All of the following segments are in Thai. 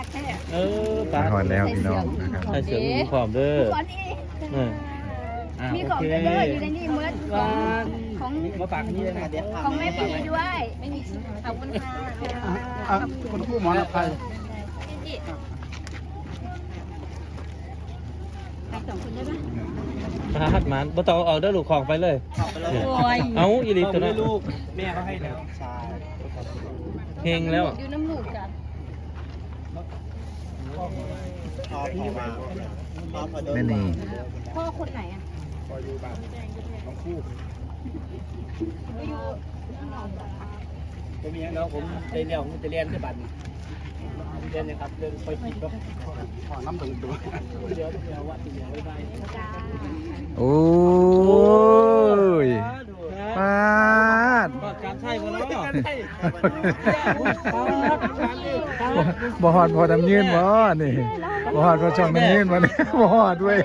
หักแท้เออมาปาหอดแล้วพี่น้องนะครับใส่เสื้อมีพร้อมเด้อก่อนนี้เอออะมีโอของเคเยอะอยู่ในนี้เมื่อขวาองนของมาฝากนี่เลยนะเดี๋ยวของแม่ปีด้วย ไม่มีขอบคุณค่ะอะคุณครูหมอละภัยไปสองคนได้ปะมาหัดมันบ่ต้องเอาออกเด้อลูกของไปเลยโอ้ยเอาอีหลีตัวนั้นลูกแม่เขาให้แล้วใช่เพลงแล้ว อยู่น้ำลูกจ้ะ พอพี่มาพอพอเดิ แม่นี่พ่อคนไหนอะพออยู่บ้านทั้งคู่ผมมีแล้วผมได้เรียนผมจะเรียนที่บ้านเรียนนะครับเรียนไปจีบก็ขอน้ำถึงตัวเดี๋ยวเดี๋ยววัดเดี๋ยวไปจ้าโอ้ยปาดการใช่ บ่เนาะบ่หอดพอดำยืนบ่นี่บ่หอดพอช่องดำยืนบ่นี่บ่หอดด้วย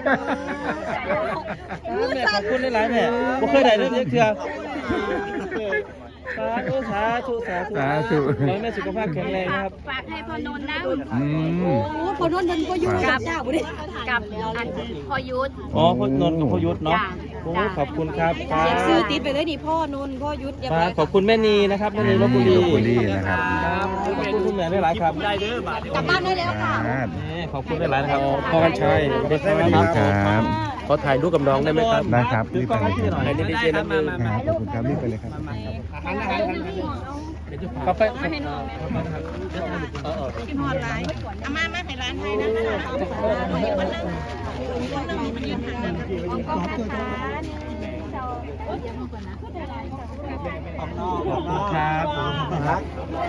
แม่ขอบคุณหลายๆแม่บ่เคยได้เรื่องนี้เทื่อสาธุสาธุสาธุสาธุขอให้แม่สุขภาพแข็งแรงนะครับฝากให้พ่อนนท์นะอืมพ่อนนท์มันก็อยู่กับเจ้าบุรีกับอันพอยุทธอ๋อพ่อนนท์กับพ่อยุทธเนาะจ้ะ โอ้จ้ะขอบคุณครับป้าซื้อติดไปเลยนี่พ่อนนท์พ่อยุทธเรียบป้าร้อยขอบคุณแม่นีนะครับแม่นีลบบุรีลพบุรีนะครับครับขอบคุณคุณแม่หลายๆครับได้เด้อบาทกลับบ้านได้แล้วค่ะ ครับนี่ขอบคุณหลายๆนะครับพ่อกันชัยสวัสดีครับขอถ่ายรูปกับน้องได้ไหมครับได้ครับรีบไปเลยครับถ่ายในดีเจน้ำมือครับขอบคุณครับรีบไปเลยครับหันหันหันกาแฟกินหอดไรอามามาให้ร้านไทยนะคะหนูมีคนนึงคนนึงมีมันยืนห่างกันก็พักขาหนึ่งสองเดี๋ยวมาก่อนนะออกนอกออกนอก ครับ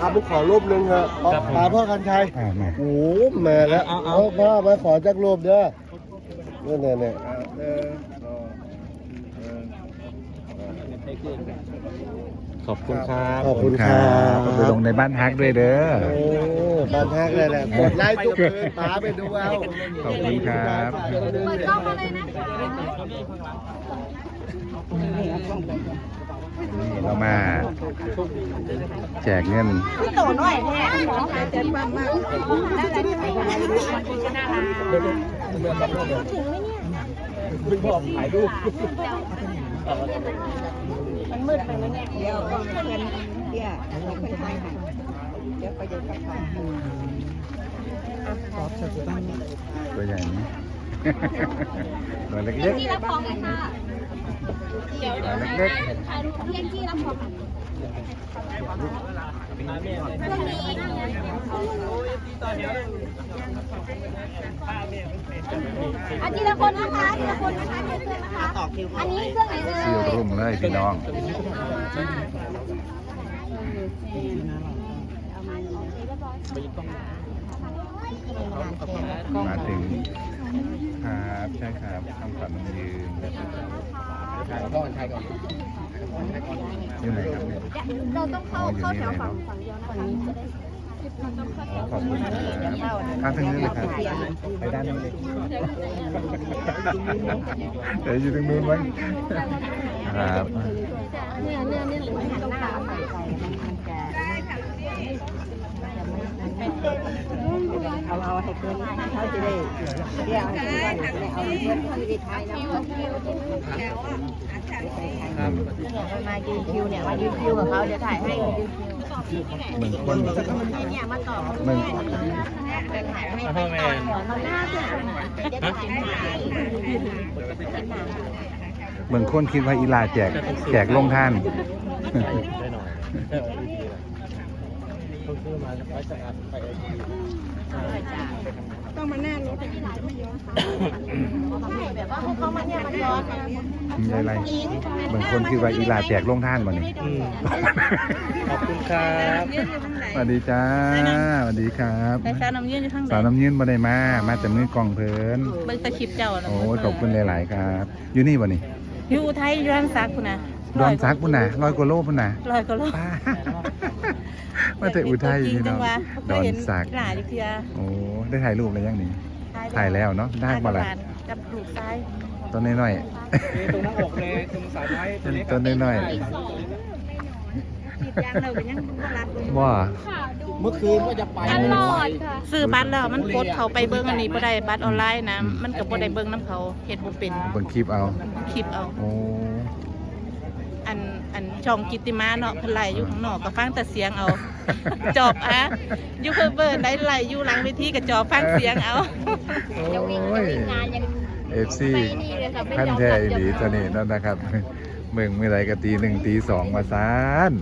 ครับผมขอรูปหนึ่งครับครับผมมาพ่อกันชัยอ่ามาโอ้โหมาแล้วเอาเอาพ่อพ่อมาขอจักรูปเด้อเนี่ยเนี่ยเนี่ยเออ ขอบคุณครับขอบคุณครัขอบคุณลงในบ้านฮักด้วยเด้อโอ้บ้านแท็กเลยแหละกดไลค์ทุกคืนป๋าไปดูเอาขอบคุณครับเปิดกล้องมาเลยนะคะนี่เรามา แจกเงินโตหน่อยแท้เจ็บมากมากคุณชนะลาเป็นพ่อถ่ายรูป มันมืดไปแล้วเนี่ยเดี๋ยวเพื่อนเดี๋ยวคนไทยค่ะเดี๋ยวไปเดี๋ยวกลับไปตัวใหญ่นี้ตัวเล็กที่รับของเลยค่ะๆตัวเล็กถ่ายรูปเพียงที่รับของอัน ทีละคนนะคะทีละคนนะคะเพื่อนนะคะ อันนี้เครื่องไหนเอ่ๆซียรุ่มเลยพี่น้อง มาถึงครับใช่ครับทำฝันมันยืนถ่ายพ่อกันชัยก่อนอยู่ไหนครับเนี่ยเราต้องเข้าเข้าแถวฝั่งฝั่งเดียวนะคะจะได้อ๋อ ขอบคุณครับข้างทางนี้เลยครับไปด้านนี้เลยเดี๋ยวอยู่ตรงนู้นไว้ครับเนี่ยเนี่ยเนี่ยหรือหันหน้าไปเอาเอาให้เกินเขาจะได้เดี๋ยวให้เพื่อนเอาเพื่อนเขาจะได้ทายนะครับมายืนคิวเนี่ยมายืนคิวกับเขาเดี๋ยวถ่ายให้ยืนคิว หนึ่งคนเนี่ยมาต่อหนึ่งพ่อแม่หน้าจะถ่ายให้เหมือนคนคิดว่าอีลาแจกแจกลงท่านได้หน่อยเขาซื้อมาไว้สะอาดไปไอที มาหน้ารถแบบว่าให้เขามาเนี่ยมันย้อนมีอะไรเหมือนคนคิดว่าอีลาแจกลงท่านบ่นี่อืมขอบคุณครับสวัสดีจ้าสวัสดีครับแต่สาวน้ำยืนอยู่ข้างหสาวลังน้ำยืนบ่ได้มา มาแต่มือกล่องเพลินเบิ่งตะคลิปเจ้าโอ้ยขอบคุณหลาย ๆ ครับ อยู่นี่บ่นี่อยู่ไทยย้อนซักคุณนะ ดอนซักพุ่นน่ะร้อยกว่าโลพุ่นน่ะลอยก็ลอยป้ามาแต่อุทัยพี่น้องดอนซักหลาอยู่เพียโอ้ได้ถ่ายรูปอะไรยังนี่ถ่ายแล้วเนาะได้บ่ล่ะกับลูกซ้ายตัวน้อยตรงหน้าอกเลยตรงสายไม้ๆตัวน้อยติดยางเราก็ยังบ่รับเลยๆว่าค่ะดูเมื่อคืนว่าจะไปตลอดค่ะซื้อบัตรแล้วมันกดเขาไปเบิ่งอันนี้บ่ได้บัตรออนไลน์นะมันก็บ่ได้เบิ่งน้ำเขาเฮ็ดบ่เป็นเบิ่งคลิปเอาคลิปเอาโอ้ อันอันช่องกิตติมาเนาะเพิ่นไล่อยู่ข้างนอกก็ฟังแต่เสียงเอา จอบอะอยู่เพิ่นเบิ่นได้ไล่อยู่หลังเวทีก็จอบฟังเสียงเอาจะวิ่งโอ้จะยวิ่งงานยังเอฟซีไม่นี่เลยค่ะไม่พันยอมแท้กลับอีหลีตัวนี้นั่นนะครับเมืองเมื่อไรก็ตีหนึ่งตีสองมาซาน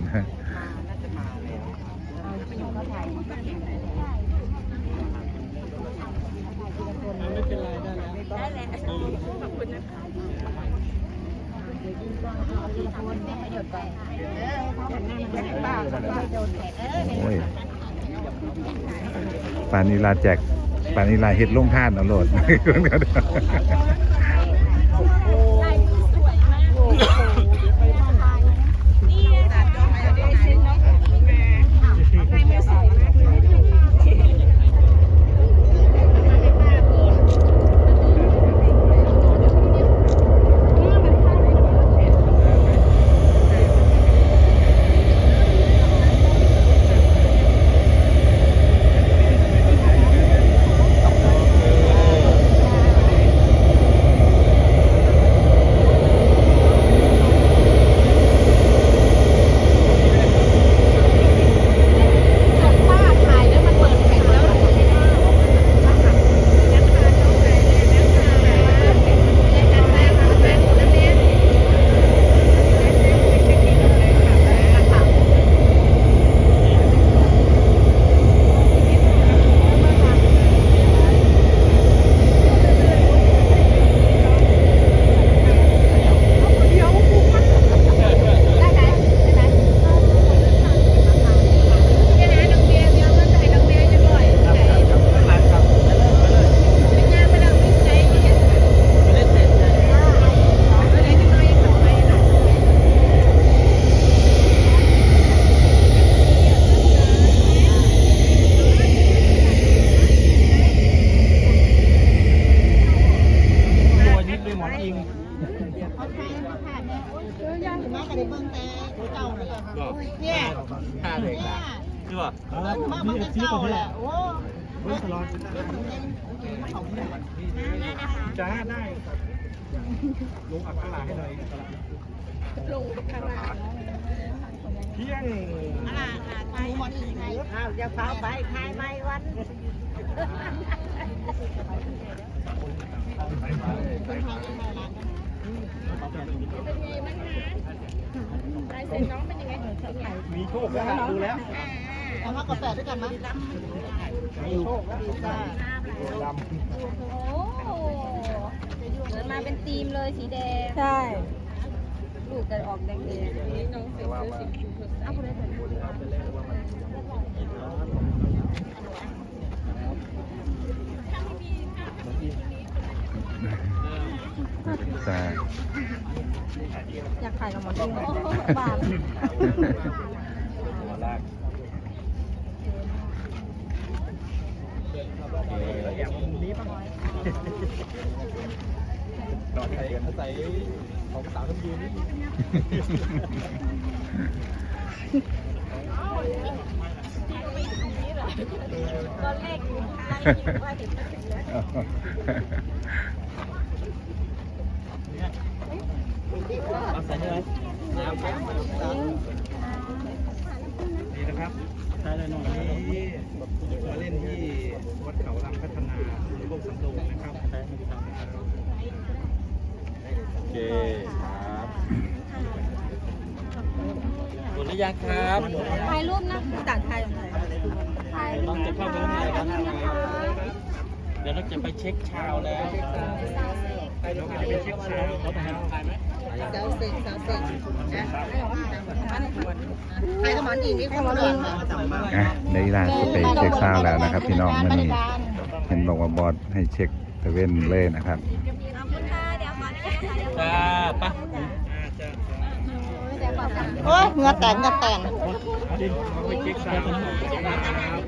โอ้ยปานิลาแจกปานิลาเฮ็ดลงท่านเอาโหลด ป้าถ่ายแล้วมันเปิดแผ่นแล้ว ตัว ยิบเลยหมอนอิงเนี่ยห้าเลยค่ะคือว่ามามันจะเจ้าแหละโอ้เบิ้งตลอดจ้าได้ลงอักขระให้หน่อยลงอักขระ เที่ยงอ่าอ่าไทยอ้าวจะเฝ้าไปขายไม่วันมีโชคแล้วดูแล้วเอามากาแฟด้วยกันมั้ยมีโชคแล้วดำโอ้เดินมาเป็นทีมเลยสีแดง ใช่ ลูกจะออกแดงแดงน้องเสือเสือสีเอาไปเลยจ้าอยากถ่ายกับหมอดิงบาทอย่างนี้ป่ะ นอนใส่ใส่ของสาวน้ำยืนนี่ตอนแรกอยู่ไล่อยู่ว่าเห็นแล้วเอาใส่ได้ไหมน้ำครับนี่นะครับใช่เลยน้องนี่มาเล่นที่วัดเขาลำพัฒนาโคกสำโรงนะครับโอ เคครับหมดหรือยังครับถ่ายรูปนะตัดถ่ายถ่ายน้องจะเข้าไปข้างในแล้วนะครับเดี๋ยวเราจะไปเช็คชาวแล้วเราจะไปเช็คชาวเขาถ่ายถ่ายไหมสาวเซ็กสาวเซ็กนะใครก็หมอนอิงนี่คนเดินมาอะในร้านก็ไปเช็คซาวด์แล้วนะครับ พี่น้องมื่อนี้เห็นบอกว่าบอสให้เช็คตะเว้นเลยนะครับ จ้าปะโอ้ยเงือแตกเงือแตกดินไปเช็คชาว